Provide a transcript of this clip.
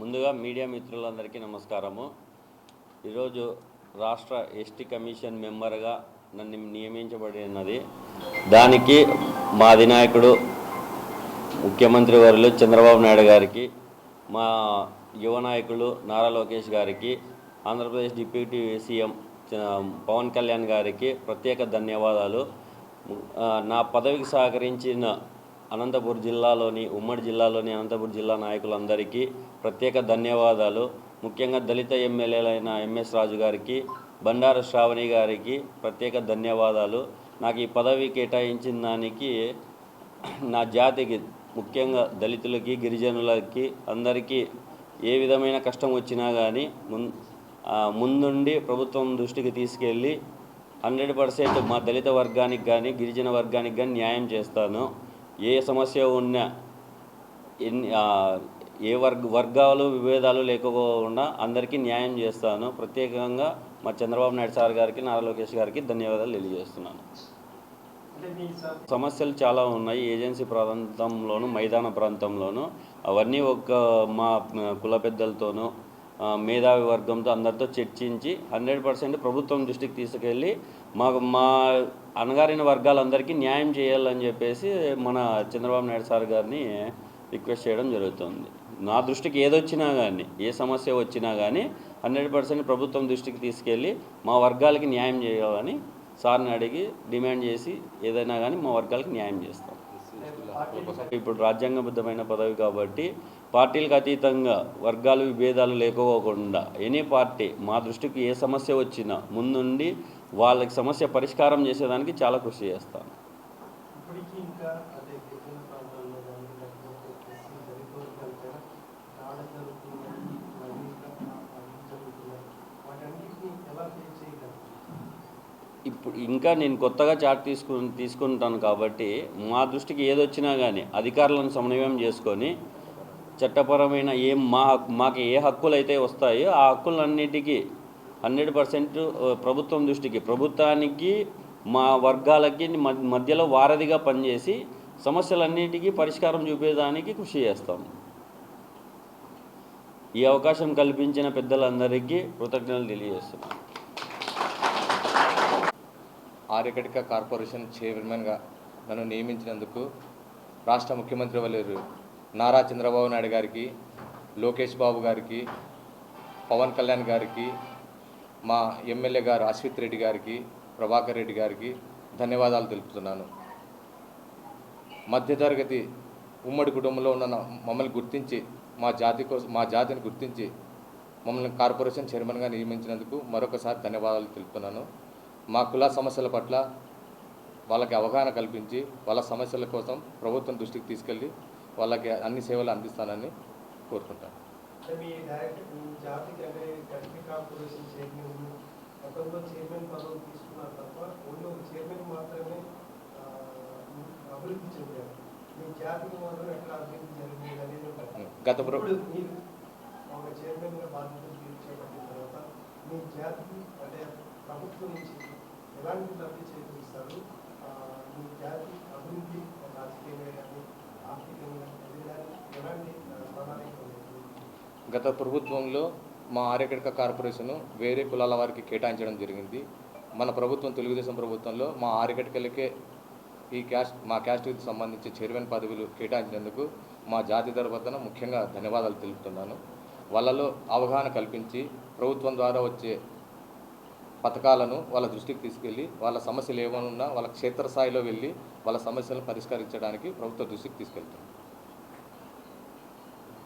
ముందుగా మీడియా మిత్రులందరికీ నమస్కారము. ఈరోజు రాష్ట్ర ఎస్టీ కమిషన్ మెంబర్గా నన్ను నియమించబడినది. దానికి మా అధినాయకుడు ముఖ్యమంత్రి వారిలో చంద్రబాబు నాయుడు గారికి మా యువ నాయకులు నారా లోకేష్ గారికి ఆంధ్రప్రదేశ్ డిప్యూటీ సీఎం పవన్ కళ్యాణ్ గారికి ప్రత్యేక ధన్యవాదాలు. నా పదవికి సహకరించిన అనంతపూర్ జిల్లాలోని ఉమ్మడి జిల్లాలోని అనంతపూర్ జిల్లా నాయకులందరికీ ప్రత్యేక ధన్యవాదాలు. ముఖ్యంగా దళిత ఎమ్మెల్యేలైన ఎంఎస్ రాజు గారికి బండారు శ్రావణి గారికి ప్రత్యేక ధన్యవాదాలు. నాకు ఈ పదవి కేటాయించిన దానికి నా జాతికి ముఖ్యంగా దళితులకి గిరిజనులకి అందరికీ ఏ విధమైన కష్టం వచ్చినా కానీ మున్ ముందుండి ప్రభుత్వం దృష్టికి తీసుకెళ్ళి హండ్రెడ్ పర్సెంట్ మా దళిత వర్గానికి కానీ గిరిజన వర్గానికి కానీ న్యాయం చేస్తాను. ఏ సమస్య ఉన్నా ఎన్ని ఏ వర్గ వర్గాలు విభేదాలు లేకపోకుండా అందరికీ న్యాయం చేస్తాను. ప్రత్యేకంగా మా చంద్రబాబు నాయుడు సార్ గారికి నారా లోకేష్ గారికి ధన్యవాదాలు తెలియజేస్తున్నాను. సమస్యలు చాలా ఉన్నాయి. ఏజెన్సీ ప్రాంతంలోను మైదాన ప్రాంతంలోను. అవన్నీ ఒక మా కుల పెద్దలతోనూ మేధావి వర్గంతో అందరితో చర్చించి హండ్రెడ్ పర్సెంట్ ప్రభుత్వం దృష్టికి తీసుకెళ్ళి మాకు మా అణగారిన వర్గాలందరికీ న్యాయం చేయాలని చెప్పేసి మన చంద్రబాబు నాయుడు సార్ గారిని రిక్వెస్ట్ చేయడం జరుగుతుంది. నా దృష్టికి ఏదొచ్చినా కానీ ఏ సమస్య వచ్చినా కానీ హండ్రెడ్ పర్సెంట్ ప్రభుత్వం దృష్టికి తీసుకెళ్ళి మా వర్గాలకి న్యాయం చేయాలని సార్ని అడిగి డిమాండ్ చేసి ఏదైనా కానీ మా వర్గాలకు న్యాయం చేస్తాం. ఇప్పుడు రాజ్యాంగబద్ధమైన పదవి కాబట్టి పార్టీలకు అతీతంగా వర్గాలు విభేదాలు లేకపోకుండా ఎనీ పార్టీ మా దృష్టికి ఏ సమస్య వచ్చినా ముందుండి వాళ్ళకి సమస్య పరిష్కారం చేసేదానికి చాలా కృషి చేస్తాను. ఇప్పుడు ఇంకా నేను కొత్తగా చార్ట్ తీసుకు తీసుకుంటాను కాబట్టి మా దృష్టికి ఏదొచ్చినా కానీ అధికారులను సమన్వయం చేసుకొని చట్టపరమైన ఏం మా మాకు ఏ హక్కులు అయితే వస్తాయో ఆ హక్కులన్నిటికీ హండ్రెడ్ పర్సెంట్ ప్రభుత్వం దృష్టికి ప్రభుత్వానికి మా వర్గాలకి మధ్యలో వారధిగా పనిచేసి సమస్యలన్నిటికీ పరిష్కారం చూపేదానికి కృషి చేస్తాం. ఈ అవకాశం కల్పించిన పెద్దలందరికీ కృతజ్ఞతలు తెలియజేస్తున్నాను ఆర్యకటిక కార్పొరేషన్ చైర్మన్గా నన్ను నియమించినందుకు రాష్ట్ర ముఖ్యమంత్రి వల్లేరు నారా చంద్రబాబు నాయుడు గారికి లోకేష్ బాబు గారికి పవన్ కళ్యాణ్ గారికి మా ఎమ్మెల్యే గారు అశ్విత్ రెడ్డి గారికి ప్రభాకర్ రెడ్డి గారికి ధన్యవాదాలు తెలుపుతున్నాను. మధ్యతరగతి ఉమ్మడి కుటుంబంలో ఉన్న మమ్మల్ని గుర్తించి మా జాతి కోసం మా జాతిని గుర్తించి మమ్మల్ని కార్పొరేషన్ చైర్మన్గా నియమించినందుకు మరొకసారి ధన్యవాదాలు తెలుపుతున్నాను. మా కుల సమస్యల పట్ల వాళ్ళకి అవగాహన కల్పించి వాళ్ళ సమస్యల కోసం ప్రభుత్వం దృష్టికి తీసుకెళ్ళి వాళ్ళకి అన్ని సేవలు అందిస్తానని కోరుకుంటాను. గత ప్రభుత్వం నుంచి ఎలాంటి లబ్ధి చేకూరుస్తారు ఆ, మీ జాతి అభివృద్ధి గత ప్రభుత్వంలో మా ఆర్యకటిక కార్పొరేషన్ వేరే కులాల వారికి కేటాయించడం జరిగింది. మన ప్రభుత్వం తెలుగుదేశం ప్రభుత్వంలో మా ఆర్యకటికలకే ఈ క్యాస్ట్ మా క్యాస్ట్కి సంబంధించి చైర్మన్ పదవులు కేటాయించినందుకు మా జాతి తరపున ముఖ్యంగా ధన్యవాదాలు తెలుపుతున్నాను. వాళ్ళలో అవగాహన కల్పించి ప్రభుత్వం ద్వారా వచ్చే పథకాలను వాళ్ళ దృష్టికి తీసుకెళ్ళి వాళ్ళ సమస్యలు ఏమైనా ఉన్నా వాళ్ళ క్షేత్రస్థాయిలో వెళ్ళి వాళ్ళ సమస్యలను పరిష్కరించడానికి ప్రభుత్వ దృష్టికి తీసుకెళ్తాం.